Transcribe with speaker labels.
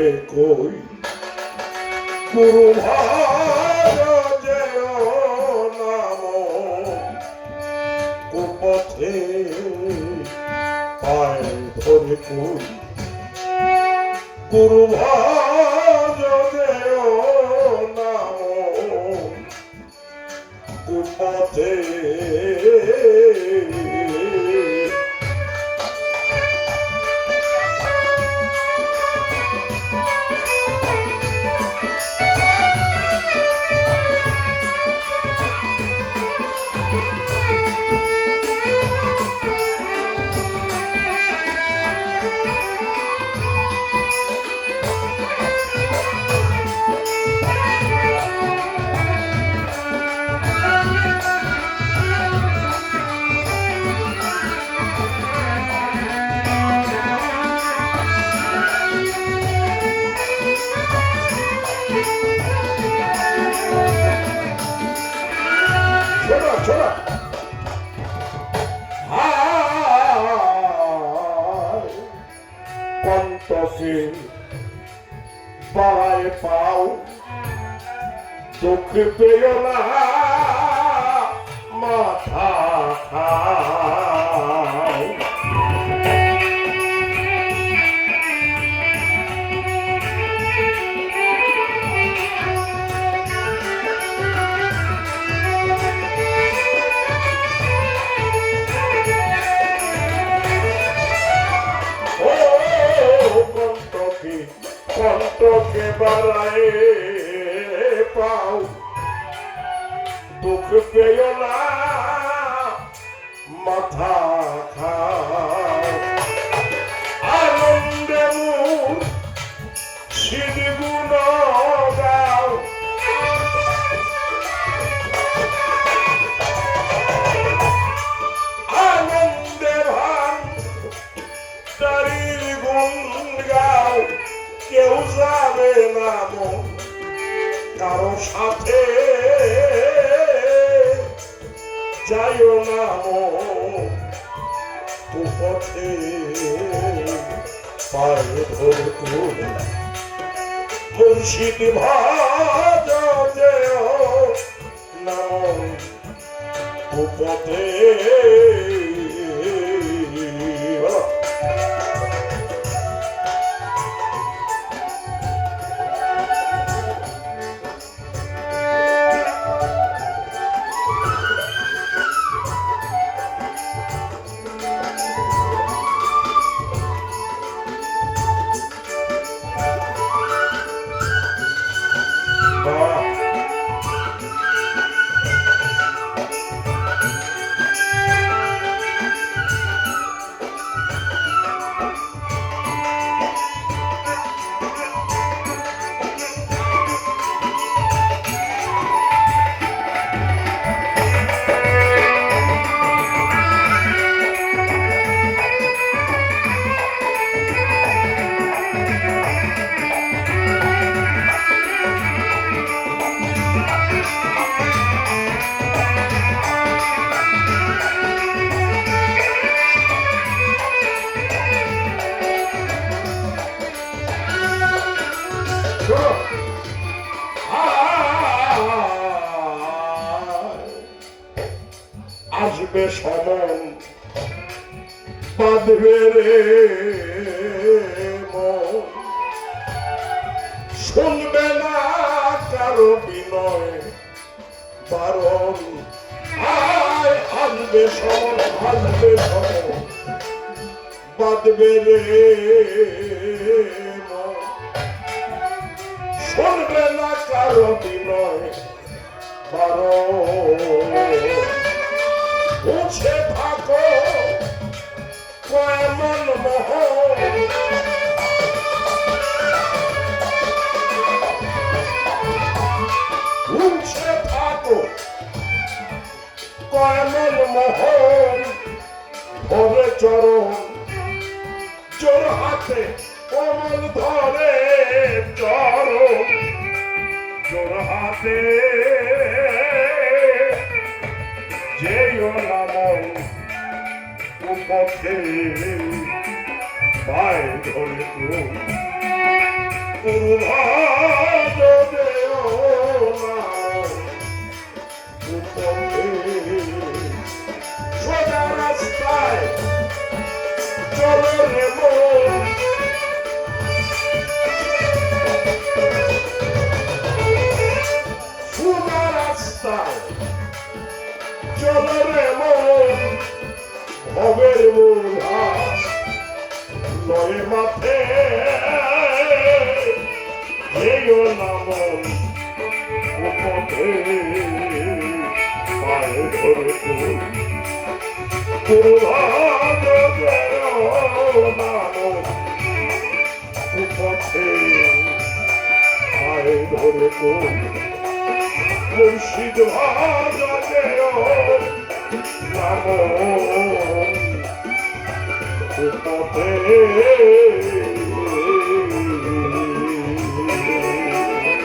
Speaker 1: ধরে কই? গুরু ভারত নাম কুপথে পায় ধরে কই? গুরু নাম কুপথে কণ্ঠকে পায় পাও চোখ পেল না মাথা দুঃখ পেয় না, মাথা খাও। আনন্দে মুখ সিদ্ধগুণ গাও আনন্দে ভান তারির গুণ গাও। কেউ যাবে না মন, কারও সাথে যাইও না মন কুপথে পায়ে ধরে তুল মুর্শিদ ভাজ নাম বলো আসবে সমন। বাঁধবে রে। শুনবে না কারও বিনয়, বারণ। আয় আসবে সমন আসবে সমন। বাঁধবে রে শুনবে না কারও বিনয় বারো বুঝে থাকো, কেমন মোহ বুঝে থাকো, কেমন মোহন ধরে চরণ জোর হাতে কমল ধরে চরণ জোর হাতে যেও নাম পথে পায় ধরে তো সোজা রাস্তায় চলো রে মন সোজা রাস্তায় চলো রে মন মাথে যেও নামন উপথে পায়ে ধরে তুই পূর্বাদ নামন উপথে পায়ে ধরে মুর্শিদ ভাজে নামন উপথে